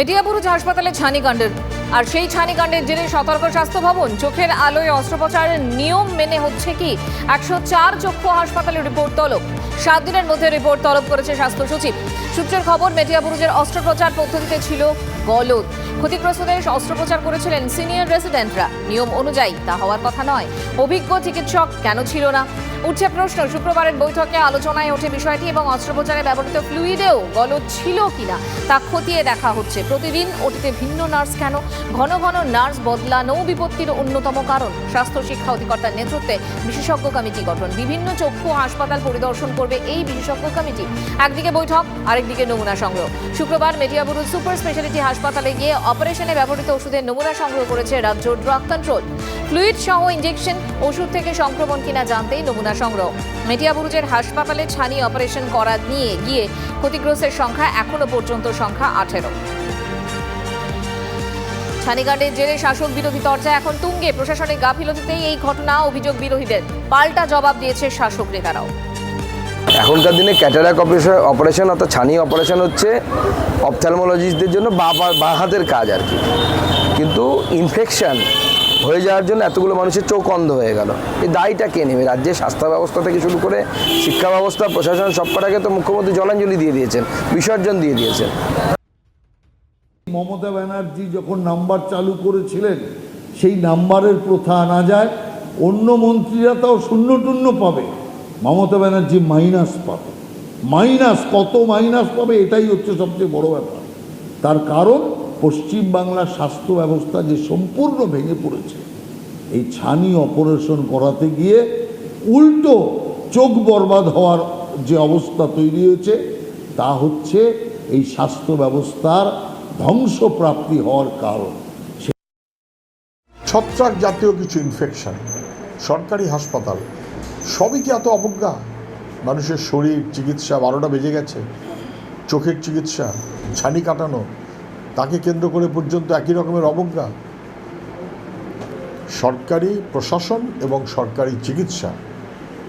মেটিয়াবুরুজ হাসপাতালে ছানিকাণ্ডের। আর সেই ছানিকাণ্ডের জেরে সতর্ক স্বাস্থ্য ভবন, চোখের আলোয় অস্ত্রোপচারের নিয়ম মেনে হচ্ছে কি? একশো চার চক্ষু হাসপাতালে রিপোর্ট তলব। সাত দিনের মধ্যে রিপোর্ট তলব করেছে স্বাস্থ্য সচিব। সূত্রের খবর মেটিয়াবুরুজের অস্ত্রোপচার পদ্ধতিতে ছিল গলদ। ক্ষতিগ্রস্তদের অস্ত্রোপচার করেছিলেন সিনিয়র রেসিডেন্টরা। নিয়ম অনুযায়ী তা হওয়ার কথা নয়। অভিজ্ঞ চিকিৎসক কেন ছিল না? উঠছে প্রশ্ন, শুক্রবারের বৈঠকে আলোচনায় ওঠে বিষয়টি এবং অস্ত্রোপচারে ব্যবহৃত ফ্লুইডেও গলদ ছিল কিনা তা খতিয়ে দেখা হচ্ছে। প্রতিদিন ওটিতে ভিন্ন নার্স কেন? ঘন ঘন নার্স বদলানো বিপত্তির অন্যতম কারণ। স্বাস্থ্য শিক্ষা অধিকর্তার নেতৃত্বে বিশেষজ্ঞ কমিটি গঠন। বিভিন্ন চক্ষু হাসপাতাল পরিদর্শন করবে এই বিশেষজ্ঞ কমিটি। একদিকে বৈঠক, আরেকদিকে নমুনা সংগ্রহ। শুক্রবার মেটিয়াবুরুজ সুপার স্পেশালিটি হাসপাতালে গিয়ে অপারেশনে ব্যবহৃত ওষুধের নমুনা সংগ্রহ করেছে রাজ্য ড্রাগ কন্ট্রোল। ফ্লুইড সহ ইঞ্জেকশন ওষুধ থেকে সংক্রমণ কিনা জানতেই নমুনা সংগ্রহ। মেটিয়াবুরুজের হাসপাতালে ছানি অপারেশন করা নিয়ে গিয়ে ক্ষতিগ্রস্তের সংখ্যা এখনও পর্যন্ত সংখ্যা আঠেরো। ছানিকাণ্ডের জেরে শাসক বিরোধী চর্চা এখন তুঙ্গে। প্রশাসনের গাফিলতিতেই এই ঘটনা, অভিযোগ বিরোধীদের। পাল্টা জবাব দিয়েছে শাসক নেতারাও। এখনকার দিনে ক্যাটারাক অপারেশন অপারেশন অর্থাৎ ছানি অপারেশন হচ্ছে অপথ্যালমোলজিস্টদের জন্য বা- হাতের কাজ আর কি। কিন্তু ইনফেকশন হয়ে যাওয়ার জন্য এতগুলো মানুষের চোখ অন্ধ হয়ে গেল। এই দায়টা কে নেবে? রাজ্যের স্বাস্থ্য ব্যবস্থা থেকে শুরু করে শিক্ষা ব্যবস্থা, প্রশাসন, সব কটাকে তো মুখ্যমন্ত্রী জলাঞ্জলি দিয়ে দিয়েছেন, বিসর্জন দিয়ে দিয়েছেন। মমতা ব্যানার্জি যখন নাম্বার চালু করেছিলেন, সেই নাম্বারের প্রথা আনা যায়, অন্য মন্ত্রীরা তাও শূন্য টূন্য পাবে। মমতা ব্যানার্জি মাইনাস পাবে। মাইনাস, কত মাইনাস পাবে, এটাই হচ্ছে সবচেয়ে বড় ব্যাপার। তার কারণ পশ্চিমবাংলার স্বাস্থ্য ব্যবস্থা যে সম্পূর্ণ ভেঙে পড়েছে, এই ছানি অপারেশন করাতে গিয়ে উল্টো চোখ বরবাদ হওয়ার যে অবস্থা তৈরি হয়েছে, তা হচ্ছে এই স্বাস্থ্য ব্যবস্থার ধ্বংসপ্রাপ্তি হওয়ার কারণ। ছত্রাক জাতীয় কিছু ইনফেকশন সরকারি হাসপাতাল, সবই কি এত অবজ্ঞা? মানুষের শরীর, চিকিৎসা বারোটা বেজে গেছে, চোখের চিকিৎসা, ছানি কাটানো তাকে কেন্দ্র করে পর্যন্ত একই রকমের অবজ্ঞা। সরকারি প্রশাসন এবং সরকারি চিকিৎসা,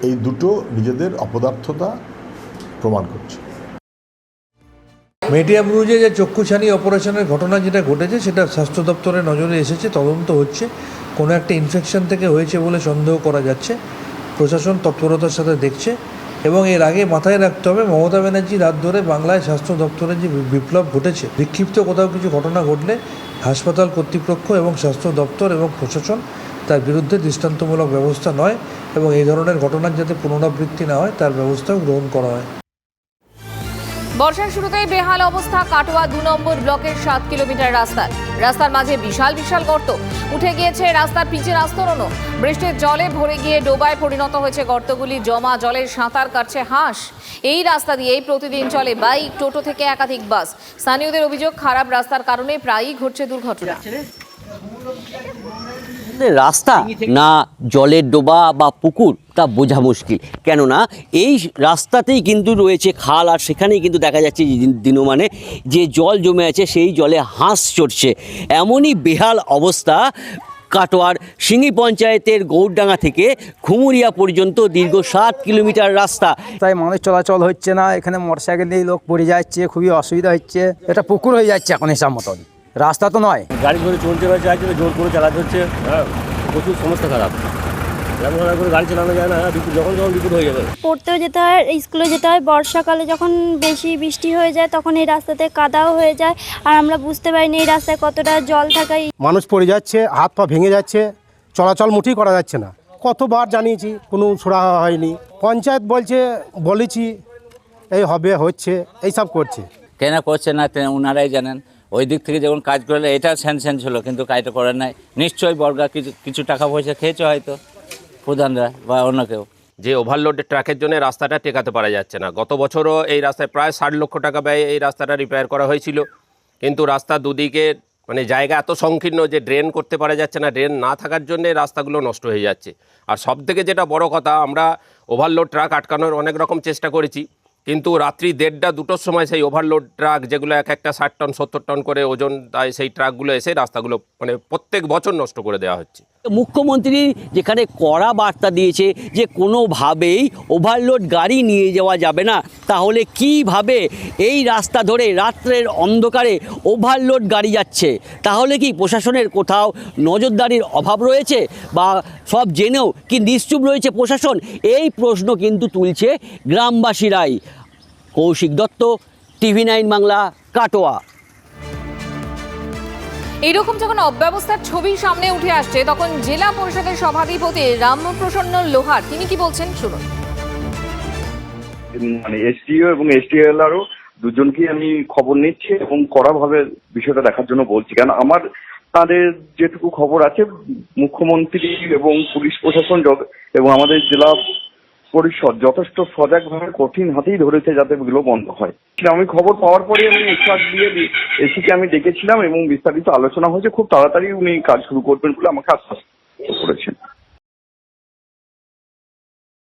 এই দুটো নিজেদের অপদার্থতা প্রমাণ করছে। মেটিয়া ব্রুজে যে চক্ষুছানি অপারেশনের ঘটনা যেটা ঘটেছে, সেটা স্বাস্থ্য দপ্তরের নজরে এসেছে, তদন্ত হচ্ছে। কোনো একটা ইনফেকশন থেকে হয়েছে বলে সন্দেহ করা যাচ্ছে। প্রশাসন তৎপরতার সাথে দেখছে। এবং এর আগে মাথায় রাখতে হবে, মমতা ব্যানার্জি রাত ধরে বাংলায় স্বাস্থ্য দপ্তরের যে বিপ্লব ঘটেছে, বিক্ষিপ্ত কোথাও কিছু ঘটনা ঘটলে হাসপাতাল কর্তৃপক্ষ এবং স্বাস্থ্য দপ্তর এবং প্রশাসন তার বিরুদ্ধে দৃষ্টান্তমূলক ব্যবস্থা নয় এবং এই ধরনের ঘটনার যাতে পুনরাবৃত্তি না হয়, তার ব্যবস্থাও গ্রহণ করা হয়। বর্ষার শুরুতেই বেহাল অবস্থা কাটোয়া দু নম্বর ব্লকের সাত কিলোমিটার রাস্তার রাস্তার মাঝে বিশাল বিশাল গর্ত। উঠে গিয়েছে রাস্তার পিচের আস্তরণও। বৃষ্টির জলে ভরে গিয়ে ডোবায় পরিণত হয়েছে গর্তগুলি। জমা জলের সাঁতার কাটছে হাঁস। এই রাস্তা দিয়েই প্রতিদিন চলে বাইক, টোটো থেকে একাধিক বাস। স্থানীয়দের অভিযোগ, খারাপ রাস্তার কারণে প্রায়ই ঘটছে দুর্ঘটনা। রাস্তা না জলের ডোবা বা পুকুর তা বোঝা মুশকিল। কেননা এই রাস্তাতেই কিন্তু রয়েছে খাল আর সেখানেই কিন্তু দেখা যাচ্ছে দিনমানে যে জল জমে আছে সেই জলে হাঁস চড়ছে। এমনই বেহাল অবস্থা কাটোয়ার সিঙ্গি পঞ্চায়েতের গৌরডাঙ্গা থেকে খুমুরিয়া পর্যন্ত দীর্ঘ সাত কিলোমিটার রাস্তা। তাই মানুষ চলাচল হচ্ছে না এখানে মোটরসাইকেল নিয়ে লোক পড়ে যাচ্ছে খুবই অসুবিধা হচ্ছে। এটা পুকুর হয়ে যাচ্ছে এখন হিসাব মতন। রাস্তা তো নয়। গাড়ি ধরে চলতে পারছে আছে জোর করে চালাতে হচ্ছে হ্যাঁ প্রচুর সমস্যা খারাপ। করে গাড়ি চালানো যায় না হ্যাঁ, যখন যখন বিপদ হয়ে যাবে। পড়তেও যেতে হয় স্কুলে যেতে হয় বর্ষাকালে যখন বেশি বৃষ্টি হয়ে যায় তখন এই রাস্তাতে কাদাও হয়ে যায় আর আমরা বুঝতে পারিনি এই রাস্তায় কতটা জল থাকায় মানুষ পড়ে যাচ্ছে হাত পা ভেঙে যাচ্ছে চলাচল মুঠেই করা যাচ্ছে না। কতবার জানিয়েছি কোনো সুরাহা হয়নি। পঞ্চায়েত বলছে বলেছি এই হবে হচ্ছে এইসব করছে। কেন করছে না ওনারাই জানেন। ওই দিক থেকে যখন কাজ করলে এটা স্যানশন ছিল, কিন্তু কাজটা করে নাই। নিশ্চয়ই বর্গা কিছু কিছু টাকা পয়সা খেয়েছে হয়তো, প্রধানরা বা অন্য কেউ। যে ওভারলোড ট্রাকের জন্য রাস্তাটা টেকাতে পারা যাচ্ছে না। গত বছরও এই রাস্তায় প্রায় ষাট লক্ষ টাকা ব্যয়ে এই রাস্তাটা রিপেয়ার করা হয়েছিল। কিন্তু রাস্তা দুদিকে মানে জায়গা এত সংকীর্ণ যে ড্রেন করতে পারা যাচ্ছে না ড্রেন না থাকার জন্য রাস্তাগুলো নষ্ট হয়ে যাচ্ছে। আর সব থেকে যেটা বড় কথা, আমরা ওভারলোড ট্রাক আটকানোর অনেক রকম চেষ্টা করেছি। কিন্তু রাত্রি দেড়টা, দুটোর সময় সেই ওভারলোড ট্রাক যেগুলো এক একটা ষাট টন সত্তর টন করে ওজন, তাই সেই ট্রাকগুলো এসে রাস্তাগুলো মানে প্রত্যেক বছর নষ্ট করে দেওয়া হচ্ছে। মুখ্যমন্ত্রী যেখানে কড়া বার্তা দিয়েছে যে কোনোভাবেই ওভারলোড গাড়ি নিয়ে যাওয়া যাবে না, তাহলে কীভাবে এই রাস্তা ধরে রাত্রের অন্ধকারে ওভারলোড গাড়ি যাচ্ছে? তাহলে কি প্রশাসনের কোথাও নজরদারির অভাব রয়েছে? বা সব জেনেও কি নিশ্চুপ রয়েছে প্রশাসন? এই প্রশ্ন কিন্তু তুলছে গ্রামবাসীরাই। Kaushik Datta, TV nine Bangla, Katwa. এইরকম যখন অব্যবস্থার ছবি সামনে উঠে আসছে, তখন জেলা পরিষদের সভাধিপতি রামপ্রসন্ন লোহার, তিনি কি বলছেন? শুনুন। মানে এসডিও এবং এসডিএলআরও দুজনকেই আমি খবর নিচ্ছি এবং কড়াভাবে বিষয়টা দেখার জন্য বলছি। কারণ আমার, তাদের যেটুকু খবর আছে, মুখ্যমন্ত্রী এবং পুলিশ প্রশাসন এবং আমাদের জেলা পরিষদ যথেষ্ট সজাগভাবে কঠিন হাতেই ধরেছে যাতে এগুলো বন্ধ হয়। আমি খবর পাওয়ার পরে আমি এসআর দিয়ে এসিকে আমি ডেকেছিলাম এবং বিস্তারিত আলোচনা হয়েছে, খুব তাড়াতাড়ি উনি কাজ শুরু করবেন বলে আমাকে আশ্বাস